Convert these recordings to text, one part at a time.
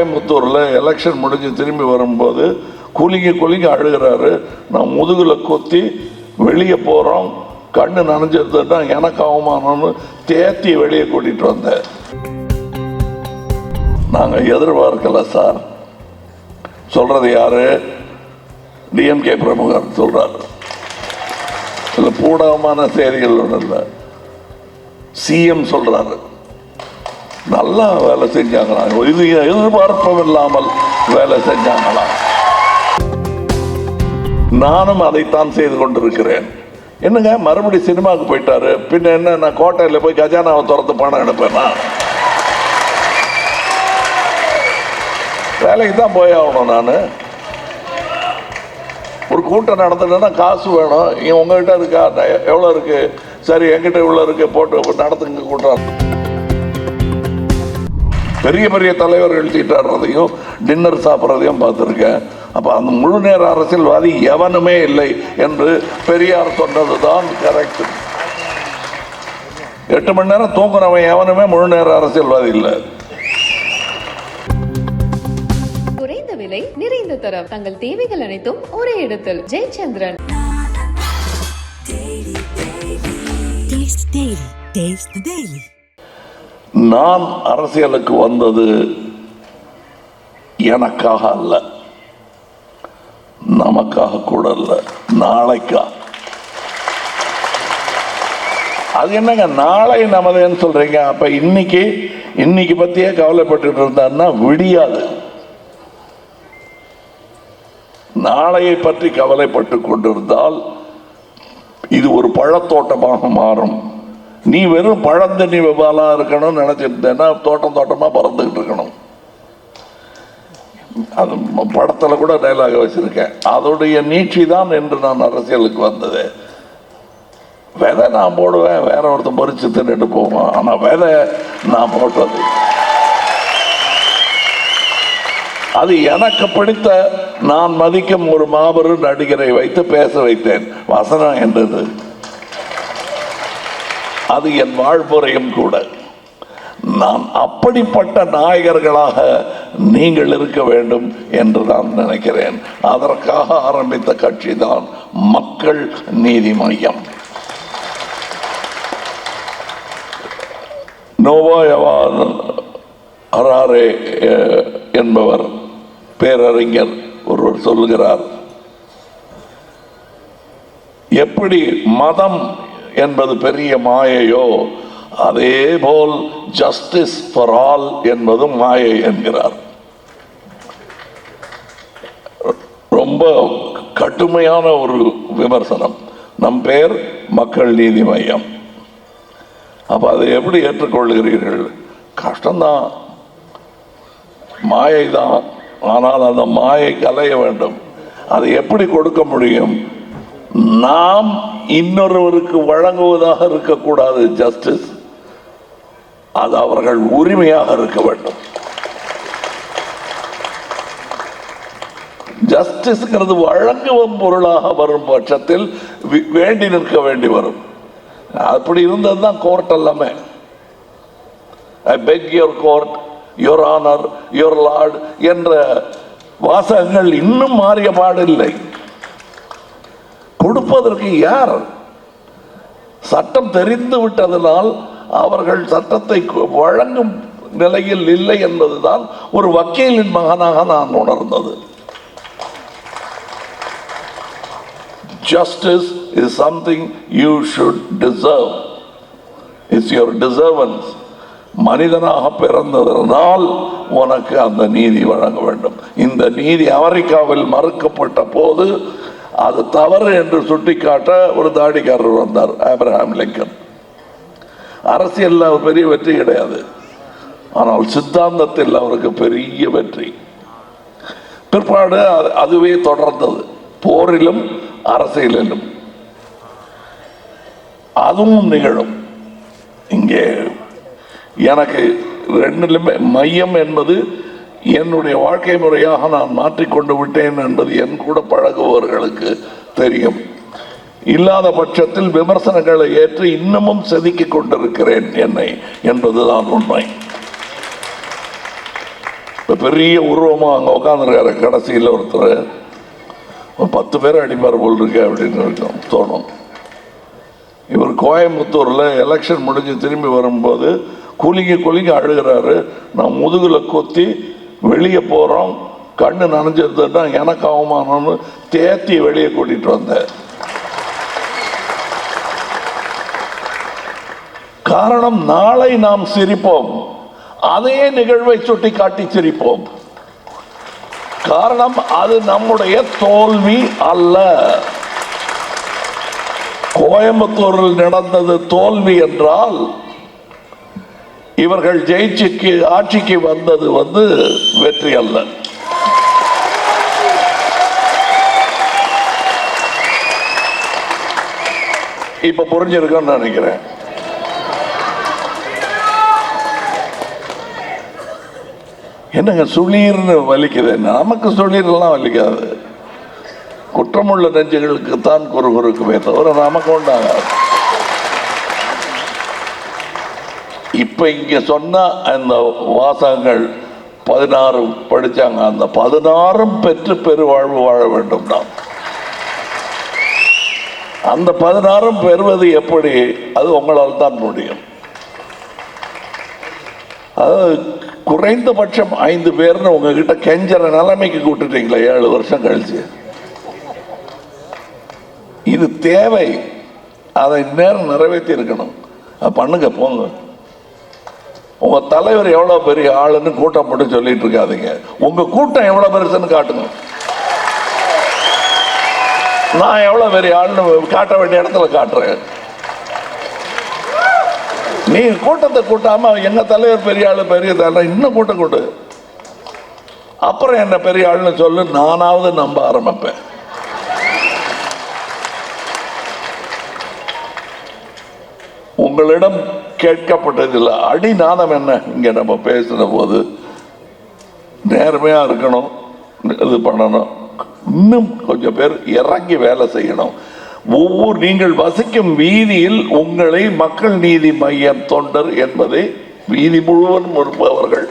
கோயம்புத்தூரில் எலெக்ஷன் முடிஞ்சு திரும்பி வரும்போது குலுங்கி குலுங்கி அழுகிறாரு. நான் முதுகில் கொத்தி வெளியே போகிறோம் கண்ணு நனைஞ்சதுன்னா எனக்கு அவமானம்னு தேத்தி வெளியே கூட்டிகிட்டு வந்தேன் நாங்கள் எதிர்பார்க்கல சார். சொல்கிறது யாரு? டிஎம்கே பிரமுகர் சொல்கிறாரு இல்லை பூடகமான செய்திகள் ஒன்றும் இல்லை. சிஎம் சொல்கிறாரு நல்லா வேலை செஞ்சாங்களா இது எதிர்பார்ப்பும் இல்லாமல் வேலை செஞ்சாங்களா நானும் அதைத்தான் செய்து கொண்டிருக்கிறேன். என்னங்க மறுபடியும் சினிமாவுக்கு போயிட்டாரு? பின்ன என்ன நான் கோட்டையில் போய் கஜானாவை திறந்து பணம் எடுப்பேனா? வேலைக்கு தான் போய் ஆகணும் நான். ஒரு கூட்டம் நடத்துனா காசு வேணும். இங்கே உங்ககிட்ட இருக்கா? எவ்வளோ இருக்கு? சரி என்கிட்ட இவ்வளோ இருக்கு போட்டு நடத்துங்க கூட்டம். பெரிய பெரிய தலைவர்கள் தீட்டாடுறதையும் டின்னர் சாப்பிட்றதையும் பார்த்துருக்கேன். அப்போ அந்த முழு நேர அரசியல்வாதி எவனுமே இல்லை என்று பெரியார் சொன்னது தான் கரெக்ட் எட்டு மணி நேரம் தூங்குறவன் எவனுமே முழு நேர அரசியல்வாதி இல்லை. குறைந்த விலை நிறைந்த தரம். தங்கள் தேவைகள் அனைத்தும் ஒரே இடத்தில். Jayachandran. Taste Daily. Taste the Daily. நான் அரசியலுக்கு வந்தது எனக்காக அல்ல. நமக்காக கூட அல்ல. நாளைக்கா. அது என்னங்க நாளை நமதேன்னு சொல்றீங்க. அப்ப இன்னைக்கு இன்னைக்கு பத்தியே கவலைப்பட்டு இருந்தான்னா விடியாது. நாளையை பற்றி கவலைப்பட்டு கொண்டிருந்தால் இது ஒரு பழத்தோட்டமாக மாறும். நீ வெறும் பழந்தண்ணி வெவ்வாலாக இருக்கணும்னு நினச்சிருந்தேன்னா தோட்டம் தோட்டமாக பறந்துக்கிட்டு இருக்கணும். அது படத்தில் கூட டைலாக வச்சுருக்கேன். அதோடைய நீட்சி தான் என்று நான் அரசியலுக்கு வந்தது. விதை நான் போடுவேன் வேற ஒருத்தன் பறிச்சு தின்னுட்டு போவான். ஆனால் விதை நான் போட்டது அது எனக்கு பிடித்த நான் மதிக்கும் ஒரு மாபெரும் நடிகரை வைத்து பேச வைத்தேன். வசனம் என்றது. அது என் வாழ்முறையும் கூட. நான் அப்படிப்பட்ட நாயகர்களாக நீங்கள் இருக்க வேண்டும் என்று நான் நினைக்கிறேன். அதற்காக ஆரம்பித்த கட்சி தான் மக்கள் நீதி மையம். நோவாயவான் ஹராரே என்பவர் பேரறிஞர் ஒருவர் சொல்லுகிறார். எப்படி மதம் என்பது பெரிய மாயையோ அதே போல் ஜஸ்டிஸ் ஃபார் ஆல் என்பதும் மாயை என்கிறார். ரொம்ப கடுமையான ஒரு விமர்சனம். நம் பெயர் மக்கள் நீதி மையம். அப்போ அதை எப்படி ஏற்றுக்கொள்கிறீர்கள்? கஷ்டம்தான். மாயை தான் ஆனால் அந்த மாயை கலைய வேண்டும். அதை எப்படி கொடுக்க முடியும்? நாம் இன்னொருவருக்கு வழங்குவதாக இருக்கக்கூடாது ஜஸ்டிஸ் அது அவர்கள் உரிமையாக இருக்க வேண்டும். ஜஸ்டிஸ்ங்கிறது வழங்கும் பொருளாக வரும் பட்சத்தில் வேண்டி நிற்க வேண்டி வரும். அப்படி இருந்தது தான் கோர்ட் எல்லாமே. I beg your court your honour your lord என்ற வாசகங்கள் இன்னும் மாறிய பாடில்லை கொடுப்பதற்கு யார்? சட்டம் தெரிந்து விட்டதனால் அவர்கள் சட்டத்தை கு- வழங்கும் நிலையில் இல்லை என்பதுதான் ஒரு வக்கீலின் மகனாக நான் உணர்ந்தது. Justice is something you should deserve is your deservance மனிதனாக பிறந்ததனால் உனக்கு அந்த நீதி வழங்க வேண்டும். இந்த நீதி அமெரிக்காவில் மறுக்கப்பட்ட போது அது தவறு என்று சுட்டிக்காட்ட ஒரு தாடிக்காரர் வந்தார் ஆப்ரஹாம் லிங்கன் அரசியலில் அவர் பெரிய வெற்றி கிடையாது. ஆனால் சித்தாந்தத்தில் அவருக்கு பெரிய வெற்றி. பிற்பாடு அது- அதுவே தொடர்ந்தது. போரிலும் அரசியலிலும். அதுவும் நிகழும். இங்கே எனக்கு ரெண்டிலுமே மையம் என்பது என்னுடைய வாழ்க்கை முறையாக நான் மாற்றிக்கொண்டு விட்டேன் என்பது என் கூட பழகுபவர்களுக்கு தெரியும். இல்லாத பட்சத்தில் விமர்சனங்களை ஏற்று இன்னமும் செதுக்கிக் கொண்டிருக்கிறேன் என்னை என்பதுதான் உண்மை. இப்ப பெரிய உருவமாக அங்கே உட்காந்துருக்காரு கடைசியில் ஒருத்தர். பத்து பேர் அடிப்பார் போல் இருக்கு அப்படின்னு இருக்கும் தோணும். இவர் கோயம்புத்தூரில் எலெக்ஷன் முடிஞ்சு திரும்பி வரும்போது குலுங்கி குலுங்கி அழுகிறாரு. நான் முதுகில் கொத்தி வெளியே போகிறோம் கண்ணு நனைஞ்சதுன்னா எனக்கு அவமானம்னு தேத்தி வெளியே கூட்டிட்டு வந்தேன். காரணம் நாளை நாம் சிரிப்போம். அதே நிகழ்வை சுட்டி காட்டி சிரிப்போம். காரணம் அது நம்முடைய தோல்வி அல்ல. கோயம்புத்தூரில் நடந்தது தோல்வி என்றால் இவர்கள் ஜெயிச்சுக்கு ஆட்சிக்கு வந்தது வந்து வெற்றி அல்ல. இப்ப புரிஞ்சிருக்கும்னு நினைக்கிறேன். என்னங்க சுளீர்னு வலிக்குது? நமக்கு சுளீர்லாம் வலிக்காது. குற்றமுள்ள நெஞ்சுகளுக்கு தான் குறுகுறுக்குமே தவிர நமக்கு உண்டாகாது இப்போ இங்கே சொன்ன அந்த வாசகங்கள் பதினாறு படிச்சாங்க. அந்த பதினாறும் பெற்று பெருவாழ்வு வாழ வேண்டும் நாம் அந்த பதினாறும் பெறுவது எப்படி? அது உங்களால் தான் முடியும். அதாவது குறைந்தபட்சம் ஐந்து பேர்னு உங்ககிட்ட கெஞ்சற நிலைமைக்கு கூப்பிட்டுட்டீங்களே ஏழு வருஷம் கழிச்சு. இது தேவை. அதை நேரம் நிறைவேற்றி இருக்கணும் பண்ணுங்க போங்க. உங்கள் தலைவர் எவ்வளோ பெரிய ஆளுன்னு கூட்டம் போட்டு சொல்லிட்டு இருக்காதீங்க. உங்கள் கூட்டம் எவ்வளோ பெருசுன்னு காட்டுங்க. நான் எவ்வளோ பெரிய ஆளுன்னு காட்ட வேண்டிய இடத்துல காட்டுறேன். நீ கூட்டத்தை கூட்டாம எங்க தலைவர் பெரிய ஆளு பெரிய தலை இன்னும் கூட்டம் கூட்டு. அப்புறம் என்ன பெரிய ஆளுன்னு சொல்லு நானாவது நம்ப ஆரம்பிப்பேன். உங்களிடம் கேட்கப்பட்டதில்லை. அடிநாதம் என்ன? இங்கே நம்ம பேசின போது நேர்மையாக இருக்கணும் இது பண்ணணும். இன்னும் கொஞ்சம் பேர் இறங்கி வேலை செய்யணும். ஒவ்வொரு நீங்கள் வசிக்கும் வீதியில் உங்களை மக்கள் நீதி மையம் தொண்டர் என்பதை வீதி முழுவதும் இருப்பவர்கள்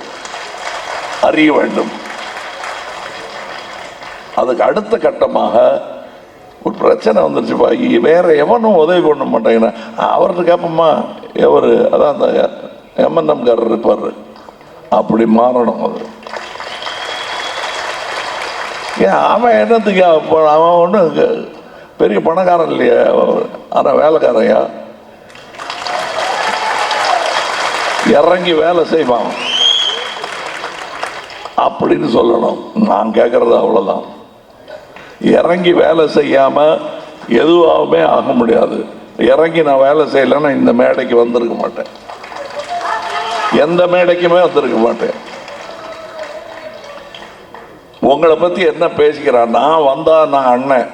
அறிய வேண்டும். அதுக்கு அடுத்த கட்டமாக பிரச்சனை வந்துருச்சு. பாக்கி வேற எவனும் உதவி பண்ண மாட்டேங்கிறான் அவர்கிட்ட கேட்போமா எவர் அதான் அந்த எம்என்எம் காரர் இருப்பார். அப்படி மாறணும் அது. ஏன் அவன் என்னத்துக்கு அவன் ஒன்றும் பெரிய பணக்காரன் இல்லையா ஆனால் வேலைக்காரையா இறங்கி வேலை செய்வான். அப்படின்னு சொல்லணும். நான் கேட்கறது அவ்வளோதான் இறங்கி வேலை செய்யாமல் எதுவாகவுமே ஆக முடியாது. இறங்கி நான் வேலை செய்யலைன்னா இந்த மேடைக்கு வந்திருக்க மாட்டேன். எந்த மேடைக்குமே வந்திருக்க மாட்டேன். உங்களை பற்றி என்ன பேசிக்கிறான் நான் வந்தால் நான் அண்ணன்.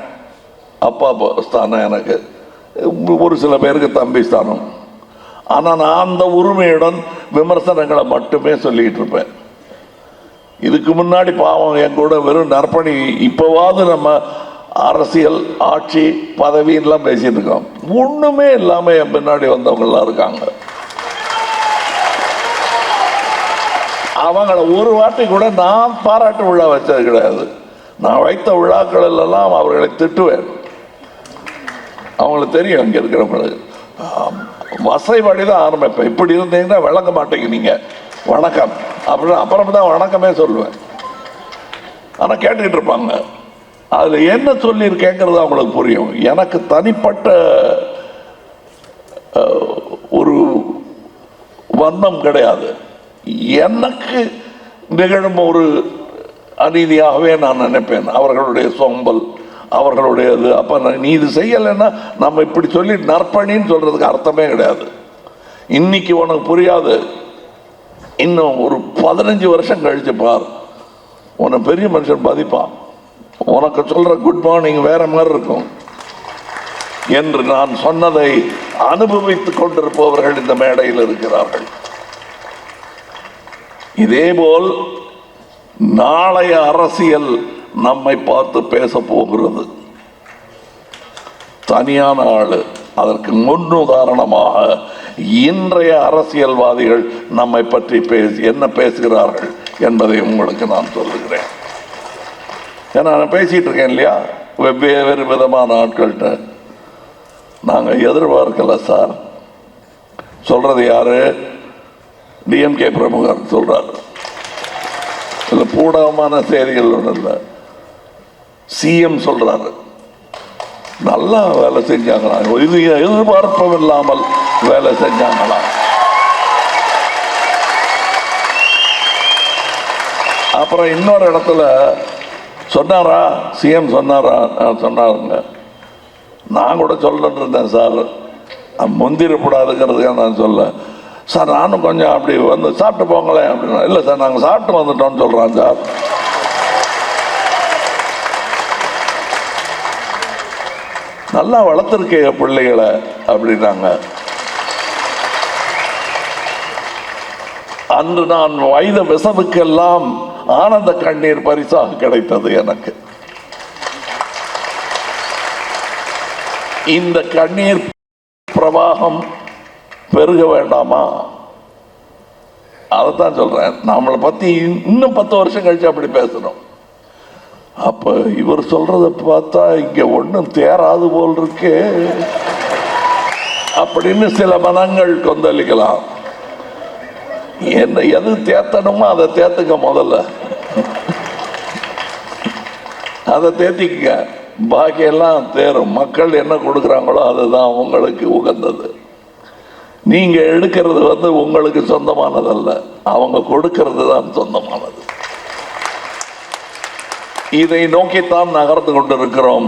அப்பா ஸ்தானம் எனக்கு. ஒரு சில பேருக்கு தம்பி ஸ்தானம். ஆனால் நான் அந்த உரிமையுடன் விமர்சனங்களை மட்டுமே சொல்லிட்டு இருப்பேன். இதுக்கு முன்னாடி பாவம் என் கூட வெறும் நற்பணி. இப்போவாவது நம்ம அரசியல் ஆட்சி பதவின்லாம் பேசிட்டு இருக்கோம். ஒண்ணுமே இல்லாம என் பின்னாடி வந்தவங்கலாம் இருக்காங்க. அவங்கள ஒரு வாட்டி கூட நான் பாராட்டு விழா வச்சது கிடையாது. நான் வைத்த விழாக்கள் எல்லாம் அவர்களை திட்டுவேன். அவங்களுக்கு தெரியும் இங்க இருக்கிறவங்களுக்கு. ஆம், வசைபாடி தான் ஆரம்பிப்பேன். இப்படி இருந்தீங்கன்னா விளங்க மாட்டேங்கிறீங்க. வணக்கம். அப்புறம் அப்புறம் தான் வணக்கமே சொல்லுவேன். ஆனால் கேட்டுக்கிட்டு இருப்பாங்க. அதில் என்ன சொல்லியிருக்கேங்கிறது அவங்களுக்கு புரியும். எனக்கு தனிப்பட்ட ஒரு வண்ணம் கிடையாது. எனக்கு நிகழும் ஒரு அநீதியாகவே நான் நினைப்பேன். அவர்களுடைய சொம்பல் அவர்களுடைய இது நீ இது செய்யலைன்னா நம்ம இப்படி சொல்லி நற்பணின்னு சொல்கிறதுக்கு அர்த்தமே கிடையாது. இன்னைக்கு உனக்கு புரியாது. இன்னும் ஒரு பதினஞ்சு வருஷம் கழிச்சு பார். உன்னை பெரிய மனுஷன் பாதிப்பான். உனக்கு சொல்ற குட் மார்னிங் வேற மாதிரி இருக்கும். என்று நான் சொன்னதை அனுபவித்துக் கொண்டிருப்பவர்கள் இந்த மேடையில் இருக்கிறார்கள். இதேபோல் நாளைய அரசியல் நம்மை பார்த்து பேச போகிறது. தனியான ஆள். அதற்கு முன்னுதாரணமாக இன்றைய அரசியல்வாதிகள் நம்மை பற்றி பேசி என்ன பேசுகிறார்கள் என்பதை உங்களுக்கு நான் சொல்லுகிறேன். ஏன்னா நான் பேசிகிட்டு இருக்கேன் இல்லையா? வெவ்வேறு விதமான ஆட்கள்கிட்ட. நாங்கள் எதிர்பார்க்கல சார். சொல்கிறது யார்? டிஎம்கே பிரமுகர் சொல்கிறார் இதுல பூடகமான செய்திகள் ஒன்றும் இல்லை. சிஎம் சொல்கிறாரு நல்லா வேலை செஞ்சாங்களா? இது எதிர்பார்ப்பும் இல்லாமல் வேலை செஞ்சாங்களா? அப்புறம் இன்னொரு இடத்துல சொன்னாரா? சிஎம் சொன்னாரா? சொன்னாருங்க. நான் கூட சொல்லிட்டு இருந்தேன் சார். முந்திரக்கூடாதுங்கிறதுக்காக நான் சொல்ல. சார் நானும் கொஞ்சம் அப்படி வந்து சாப்பிட்டு போங்களேன் அப்படின்னா இல்லை சார் நாங்கள் சாப்பிட்டு வந்துட்டோம்னு சொல்கிறான் சார். நல்லா வளர்த்துருக்கே பிள்ளைகளை அப்படின்னாங்க. அன்று நான் வயத விசவுக்கெல்லாம் ஆனந்த கண்ணீர் பரிசாக கிடைத்தது எனக்கு. இந்த கண்ணீர் பிரவாகம் பெருக வேண்டாமா? அதைத்தான் சொல்றேன். நம்மளை பத்தி இன்னும் பத்து வருஷம் கழிச்சு அப்படி பேசணும். அப்போ இவர் சொல்கிறத பார்த்தா இங்கே ஒன்றும் தேராது போல் இருக்கே அப்படின்னு சில மனங்கள் கொந்தளிக்கலாம். என்ன எது தேத்தணுமோ அதை தேத்துங்க முதல்ல. அதை தேத்திக்க பாக்கியெல்லாம் தேரும். மக்கள் என்ன கொடுக்குறாங்களோ அதுதான் உங்களுக்கு உகந்தது. நீங்கள் எடுக்கிறது வந்து உங்களுக்கு சொந்தமானதல்ல. அவங்க கொடுக்கறது தான் சொந்தமானது. இதை நோக்கித்தான் நகர்ந்து கொண்டிருக்கிறோம்.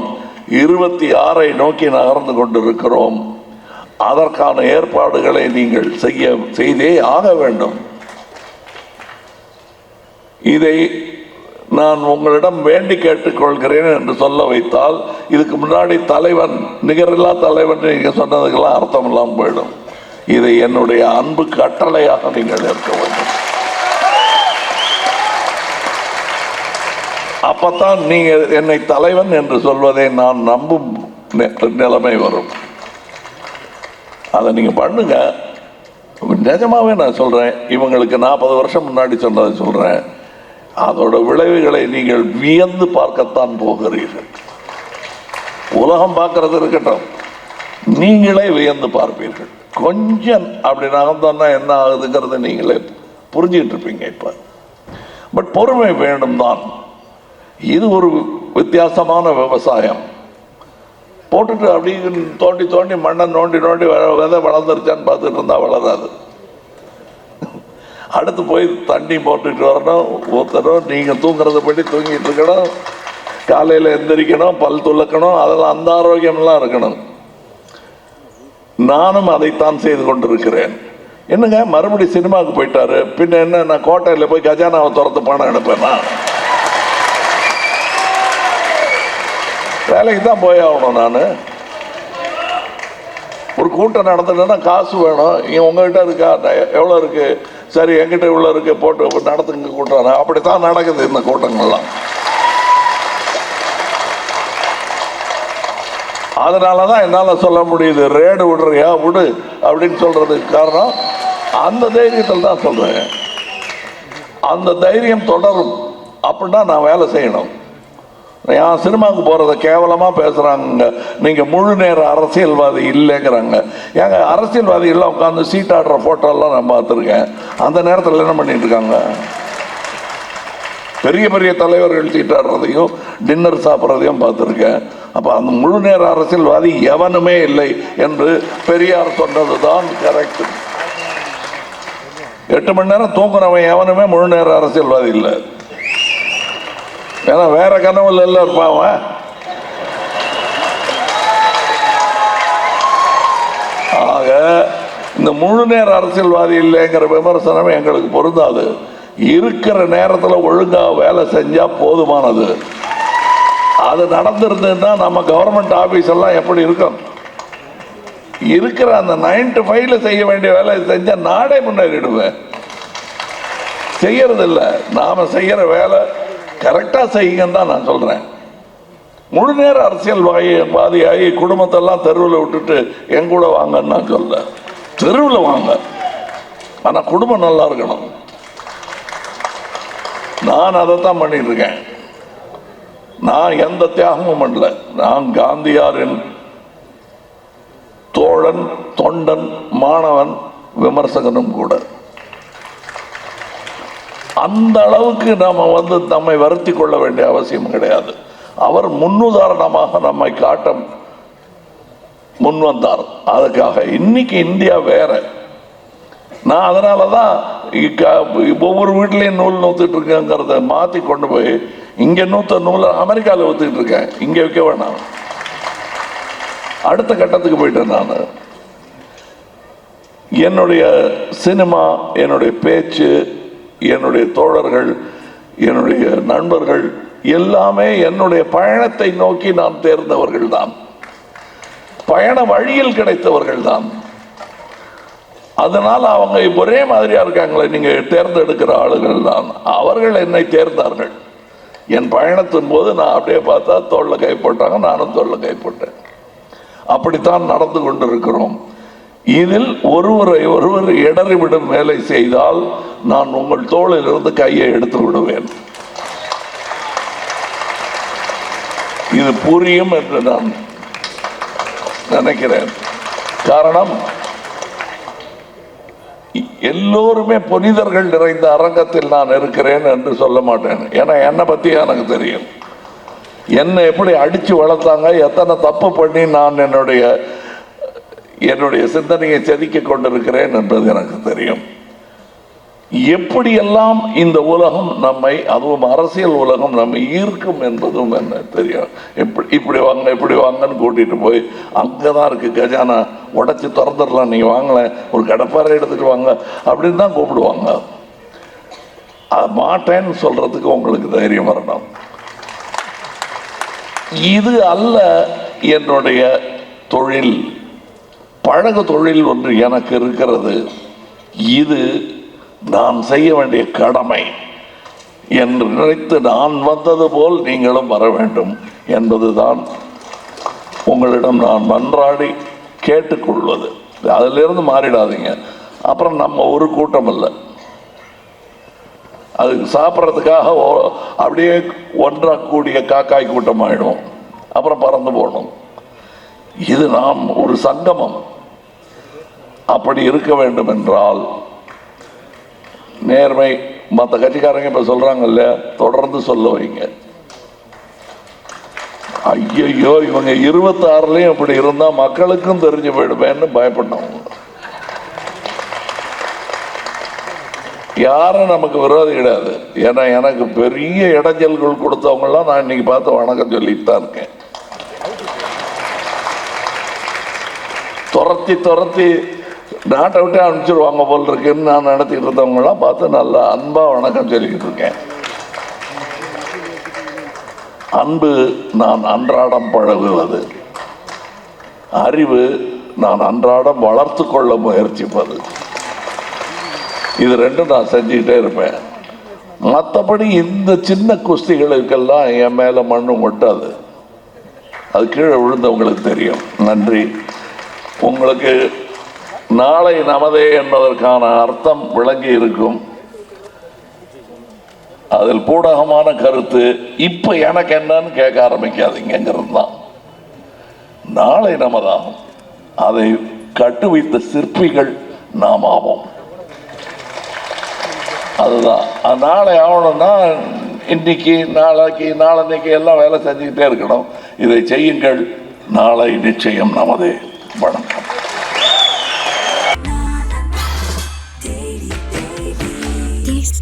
இருபத்தி ஆறை நோக்கி நகர்ந்து கொண்டிருக்கிறோம். அதற்கான ஏற்பாடுகளை நீங்கள் செய்ய செய்தே ஆக வேண்டும். இதை நான் உங்களிடம் வேண்டி கேட்டுக்கொள்கிறேன் என்று சொல்ல வைத்தால் இதுக்கு முன்னாடி தலைவன் நிகரில்லா தலைவன் நீங்கள் சொன்னதுக்கெல்லாம் அர்த்தம் இல்லாமல் போயிடும். இதை என்னுடைய அன்பு கட்டளையாக நீங்கள் ஏற்க வேண்டும். அப்பத்தான் நீங்க என்னை தலைவன் என்று சொல்வதை நான் நம்பும் நிலைமை வரும். அதை நீங்க பண்ணுங்க. நிஜமாவே நான் சொல்றேன். இவங்களுக்கு நாற்பது வருஷம் முன்னாடி சொன்னதை சொல்றேன். அதோட விளைவுகளை நீங்கள் வியந்து பார்க்கத்தான் போகிறீர்கள். உலகம் பார்க்கறது இருக்கட்டும். நீங்களே வியந்து பார்ப்பீர்கள். கொஞ்சம் அப்படி நகர்ந்தோன்னா என்ன ஆகுதுங்கிறத நீங்களே புரிஞ்சுக்கிட்டு இருப்பீங்க இப்ப. பட் பொறுமை வேண்டும் தான் இது ஒரு வித்தியாசமான விவசாயம். போட்டுட்டு அப்படி தோண்டி தோண்டி மண்ணை நோண்டி நோண்டி விதை வளர்ந்துருச்சான்னு பார்த்துட்டு இருந்தால் வளராது. அடுத்து போய் தண்ணி போட்டுட்டு வரணும் ஊற்றணும் நீங்கள் தூங்குறத படி தூங்கிட்டு இருக்கணும் காலையில் எந்திரிக்கணும் பல் துளக்கணும் அதெல்லாம் அந்த ஆரோக்கியம்லாம் இருக்கணும். நானும் அதைத்தான் செய்து கொண்டிருக்கிறேன். என்னங்க மறுபடியும் சினிமாவுக்கு போயிட்டாரு பின்ன என்ன நான் கோட்டையில் போய் கஜானாவை திறந்து பணம் எடுப்பேனா? வேலைக்கு தான் போய் ஆகணும் நான். ஒரு கூட்டம் நடத்துனா காசு வேணும். இங்கே உங்ககிட்ட இருக்கா? எவ்வளோ இருக்கு? சரி என்கிட்ட இவ்வளோ இருக்கு போட்டு நடத்துங்க கூட்டம். அப்படித்தான் நடக்குது இந்த கூட்டங்கள்லாம். அதனால தான் என்னால் சொல்ல முடியுது. ரேடு விடுறியா? விடு அப்படின்னு சொல்றதுக்கு காரணம் அந்த தைரியத்தில் தான் சொல்றேன். அந்த தைரியம் தொடரும். அப்படின்னா நான் வேலை செய்யணும். ஏன் சினிமாவுக்கு போகிறத கேவலமாக பேசுகிறாங்க நீங்கள் முழு நேர அரசியல்வாதி இல்லைங்கிறாங்க. ஏங்க அரசியல்வாதிகள்லாம் உட்காந்து சீட்டாடுற ஃபோட்டோலாம் நான் பார்த்துருக்கேன். அந்த நேரத்தில் என்ன பண்ணிட்டு இருக்காங்க? பெரிய பெரிய தலைவர்கள் சீட்டாடுறதையும் டின்னர் சாப்பிட்றதையும் பார்த்துருக்கேன். அப்போ அந்த முழு நேர அரசியல்வாதி எவனுமே இல்லை என்று பெரியார் சொன்னது தான் கரெக்ட் எட்டு மணி நேரம் தூங்குறவன் எவனுமே முழு நேர அரசியல்வாதி இல்லை. ஏன்னா வேற கனவுல எல்லாம் இருப்பான் அவன். ஆக இந்த முழு நேர அரசியல்வாதி இல்லைங்கிற விமர்சனம் எங்களுக்கு பொருந்தாது. இருக்கிற நேரத்தில் ஒழுங்காக வேலை செஞ்சால் போதுமானது. அது நடந்திருந்ததுன்னா நம்ம கவர்மெண்ட் ஆஃபீஸ் எல்லாம் எப்படி இருக்கும் இருக்கிற அந்த நைன் டு ஃபைவ்ல செய்ய வேண்டிய வேலை செஞ்சால் நாடே முன்னேறிடுவேன். செய்யறதில்லை. நாம் செய்கிற வேலை கரெக்டாக செய்யுங்கன்னு தான் நான் சொல்கிறேன் முழு நேர அரசியல்வாதியாகி குடும்பத்தெல்லாம் தெருவில் விட்டுட்டு என் கூட வாங்கன்னு நான் சொல்ல தெருவில் வாங்க. ஆனால் குடும்பம் நல்லா இருக்கணும். நான் அதைத்தான் பண்ணிட்டு இருக்கேன். நான் எந்த தியாகமும் பண்ணல. நான் காந்தியாரின் தோழன் தொண்டன் மாணவன் விமர்சகனும் கூட. அந்த அளவுக்கு நாம் வந்து நம்மை வருத்தி கொள்ள வேண்டிய அவசியம் கிடையாது. அவர் முன்னுதாரணமாக நம்மை காட்ட முன் வந்தார். அதுக்காக இன்னைக்கு இந்தியா வேற. நான் அதனால தான் ஒவ்வொரு வீட்லேயும் நூல் நூத்துட்டு இருக்கேங்கிறத மாற்றி கொண்டு போய் இங்கே நூற்ற நூலை அமெரிக்காவில் ஊற்றிட்டு இருக்கேன். இங்கே வைக்க வேணாம். அடுத்த கட்டத்துக்கு போயிட்டேன் நான். என்னுடைய சினிமா என்னுடைய பேச்சு என்னுடைய தோழர்கள் என்னுடைய நண்பர்கள் எல்லாமே என்னுடைய பயணத்தை நோக்கி நான் தேர்ந்தவர்கள் தான் பயண வழியில் கிடைத்தவர்கள் தான் அதனால் அவங்க ஒரே மாதிரியா இருக்காங்களே நீங்க தேர்ந்தெடுக்கிற ஆளுகள் தான் அவர்கள் என்னை தேர்ந்தார்கள். என் பயணத்தின் போது நான் அப்படியே பார்த்தா தோல்ல கை போட்டாங்க நானும் தோல்ல கை போட்டேன். அப்படித்தான் நடந்து கொண்டிருக்கிறோம். இதில் ஒருவரை ஒருவர் இடறிவிடும் வேலை செய்தால் நான் உங்கள் தோளிலிருந்து கையை எடுத்து விடுவேன். இது புரியும் என்று நான் நினைக்கிறேன். காரணம் எல்லோருமே புனிதர்கள் நிறைந்த அரங்கத்தில் நான் இருக்கிறேன் என்று சொல்ல மாட்டேன். ஏன்னா என்னை பற்றி எனக்கு தெரியும். என்னை எப்படி அடித்து வளர்த்தாங்க எத்தனை தப்பு பண்ணி நான் என்னுடைய என்னுடைய சிந்தனையை செதுக்கி கொண்டிருக்கிறேன் என்பது எனக்கு தெரியும். எப்படியெல்லாம் இந்த உலகம் நம்மை அதுவும் அரசியல் உலகம் நம்மை ஈர்க்கும் என்பதும் என்ன தெரியும். இப்படி இப்படி வாங்க இப்படி வாங்கன்னு கூட்டிட்டு போய் அங்கதான் இருக்கு கஜானா உடச்சி திறந்துடலாம் நீங்கள் வாங்கல ஒரு கடப்பாறை எடுத்துட்டு வாங்க அப்படின்னு தான் கூப்பிடுவாங்க. மாட்டேன்னு சொல்றதுக்கு உங்களுக்கு தைரியம் வரணும். இது அல்ல என்னுடைய தொழில். பழகு தொழில் ஒன்று எனக்கு இருக்கிறது. இது நான் செய்ய வேண்டிய கடமை என்று நினைத்து நான் வந்தது போல் நீங்களும் வர வேண்டும் என்பதுதான் உங்களிடம் நான் மன்றாடி கேட்டுக்கொள்வது. அதிலிருந்து மாறிடாதீங்க. அப்புறம் நம்ம ஒரு கூட்டம் இல்லை அதுக்கு சாப்பிட்றதுக்காக ஓ- அப்படியே ஒன்றாக கூடிய காக்காய் கூட்டம் ஆகிடும் அப்புறம் பறந்து போகணும். இது நாம் ஒரு சங்கமம். அப்படி இருக்க வேண்டும் என்றால் நேர்மை மற்ற கட்சிக்காரங்க இப்ப சொல்றாங்கல்ல தொடர்ந்து சொல்ல வைங்க. ஐயையோ இவங்க இருபத்தாறுலையும் அப்படி இருந்தா மக்களுக்கும் தெரிஞ்சு போயிடுவேன்னு பயப்பட்டவங்க யாரும் நமக்கு விரோதி கிடையாது. ஏன்னா எனக்கு பெரிய இடைஞ்சல்கள் கொடுத்தவங்கலாம் நான் இன்னைக்கு பார்த்து வணக்கம் சொல்லிட்டு தான் இருக்கேன். துரத்தி துரத்தி நாட்டை விட்டு அனுப்பிச்சிருவாங்க போல் இருக்குன்னு நான் நடத்திட்டு இருந்தவங்களாம் பார்த்து நல்லா அன்பா வணக்கம் சொல்லிக்கிட்டு இருக்கேன். அன்பு நான் அன்றாடம் பழகுவது. அறிவு நான் அன்றாடம் வளர்த்து கொள்ள முயற்சிப்பது. இது ரெண்டும் நான் செஞ்சுக்கிட்டே இருப்பேன். மற்றபடி இந்த சின்ன குஸ்திகளுக்கெல்லாம் என் மேல மண்ணும் ஒட்டாது. அது கீழே விழுந்தவங்களுக்கு தெரியும். நன்றி. உங்களுக்கு நாளை நமதே என்பதற்கான அர்த்தம் விளங்கி இருக்கும். அதில் பூடகமான கருத்து இப்ப எனக்கு என்னன்னு கேட்க ஆரம்பிக்காதீங்கிறது தான். நாளை நமதாகும். அதை கட்டுவித்த சிற்பிகள் நாம் ஆவோம். அதுதான். நாளை ஆகணும்னா இன்னைக்கு நாளைக்கு நாளன்னைக்கு எல்லாம் வேலை செஞ்சுக்கிட்டே இருக்கணும். இதை செய்யுங்கள். நாளை நிச்சயம் நமதே. வணக்கம்.